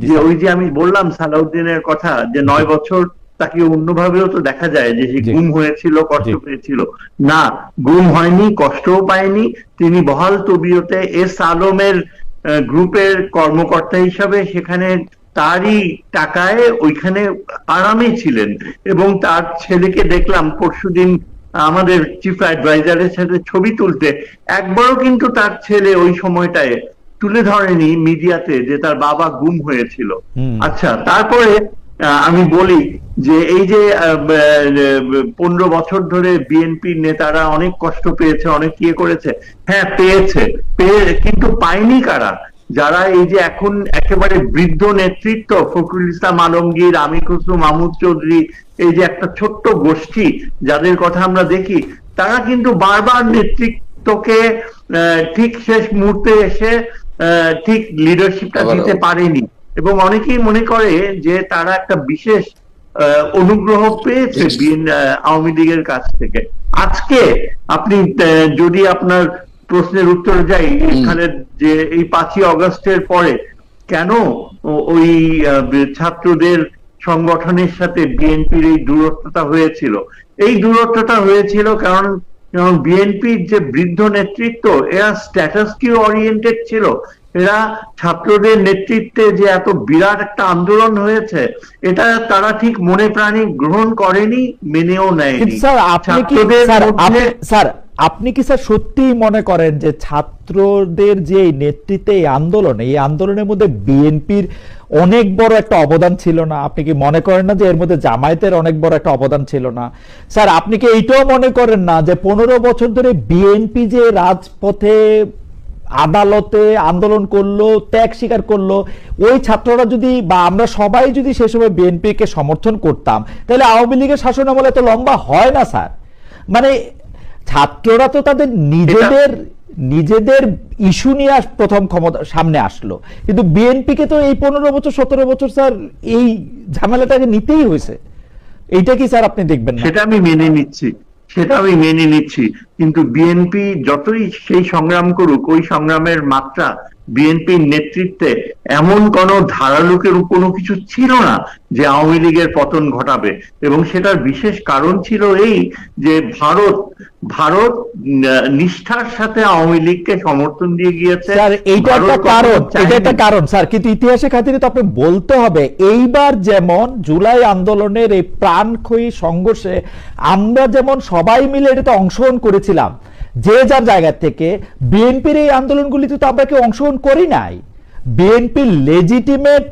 যে ওই যে আমি বললাম সালাউদ্দিনের কথা যে নয় বছর তাকে অন্যভাবেও তো দেখা যায় যে সে গুম হয়েছিল কষ্ট পেয়েছিল। না গুম হয়নি কষ্টও পায়নি। তিনি বহাল তবিয়তে এস আলমের গ্রুপের কর্মকর্তা হিসাবে সেখানে তারই টাকায় ওইখানে আরামে ছিলেন এবং তার ছেলেকে দেখলাম পরশুদিন আমাদের চিফ অ্যাডভাইজারের সাথে ছবি তুলতে। একবারও কিন্তু তার ছেলে ওই সময়টায় তুলে ধরেনি মিডিয়াতে যে তার বাবা গুম হয়েছিল। আচ্ছা তারপরে আমি বলি যে এই যে পনেরো বছর ধরে বিএনপির নেতারা অনেক কষ্ট পেয়েছে অনেক ইয়ে করেছে। হ্যাঁ পেয়েছে পেয়ে কিন্তু পায়নি কারা? যারা এই যে এখন একেবারে বৃদ্ধ নেতৃত্ব ফখরুল ইসলাম আলমগীর আমির খসরু মাহমুদ চৌধুরী এই যে একটা ছোট্ট গোষ্ঠী যাদের কথা আমরা দেখি তারা কিন্তু বারবার নেতৃত্বকে আহ, ঠিক শেষ মুহূর্তে এসে ঠিক লিডারশিপটা দিতে পারেনি। এবং অনেকেই মনে করে যে তারা একটা বিশেষ অনুগ্রহ পেয়েছে আওয়ামী লীগের কাছ থেকে। আজকে আপনি যদি আপনার প্রশ্নের উত্তরে যাই এখানে যে এই পাঁচই অগস্টের পরে কেন ওই ছাত্রদের সংগঠনের সাথে বিএনপির এই দূরত্বটা হয়েছিল? এই দূরত্বটা হয়েছিল কারণ কারণ বিএনপির যে বৃদ্ধ নেতৃত্ব এরা স্ট্যাটাস কিউ ওরিয়েন্টেড ছিল। এরা ছাত্রদের নেতৃত্বে যে এত বিরাট একটা আন্দোলন হয়েছে এটা তারা ঠিক মনে প্রাণে গ্রহণ করেনি মেনেও নেয়নি। স্যার আপনি কি স্যার আপনি কি স্যার সত্যিই মনে করেন যে ছাত্রদের যে নেতৃত্বে এই আন্দোলন, এই আন্দোলনের মধ্যে বিএনপির অনেক বড় একটা অবদান ছিল না? আপনি কি মনে করেন না যে এর মধ্যে জামায়াতের অনেক বড় একটা অবদান ছিল না? স্যার, আপনি কি এইটাও মনে করেন না যে পনেরো বছর ধরে বিএনপি যে রাজপথে আদালতে আন্দোলন করল, ত্যাগ স্বীকার করল, ওই ছাত্ররা যদি বা আমরা সবাই যদি সে সময় বিএনপিকে সমর্থন করতাম, তাহলে আওয়ামী লীগের শাসন আমলে তো লম্বা হয় না, স্যার? মানে ছাত্ররা তো তাদের নিজেদের নিজেদের ইস্যু নিয়ে প্রথম ক্ষমতা সামনে আসলো। কিন্তু বিএনপিকে তো এই পনেরো বছর সতেরো বছর স্যার এই ঝামেলাটাকে নিতেই হয়েছে। এইটা কি স্যার আপনি দেখবেন সেটা আমি মেনে নিচ্ছি। সেটা আমি মেনে নিচ্ছি। কিন্তু বিএনপি যতই সেই সংগ্রাম করুক ওই সংগ্রামের মাত্রা বিএনপির নেতৃত্বে এমন কোনো ধারালোকের কোনো কিছু ছিল না যে আওয়ামী লীগের পতন ঘটাবে। এবং সেটার বিশেষ কারণ ছিল এই যে ভারত ভারত নিষ্ঠার সাথে আওয়ামী লীগকে সমর্থন দিয়ে গিয়েছে। স্যার এইটা একটা কারণ এটা একটা কারণ। স্যার কিন্তু ইতিহাসের খাতিরে তো আপনি বলতে হবে এইবার যেমন জুলাই আন্দোলনের এই প্রাণক্ষয়ী সংঘর্ষে আমরা যেমন সবাই মিলে এটাতে অংশগ্রহণ করেছিলাম যে যার জায়গা থেকে বিএনপির এই আন্দোলনগুলিতে তো আমরা কেউ অংশগ্রহণ করি নাই। বিএনপির লেজিটিমেট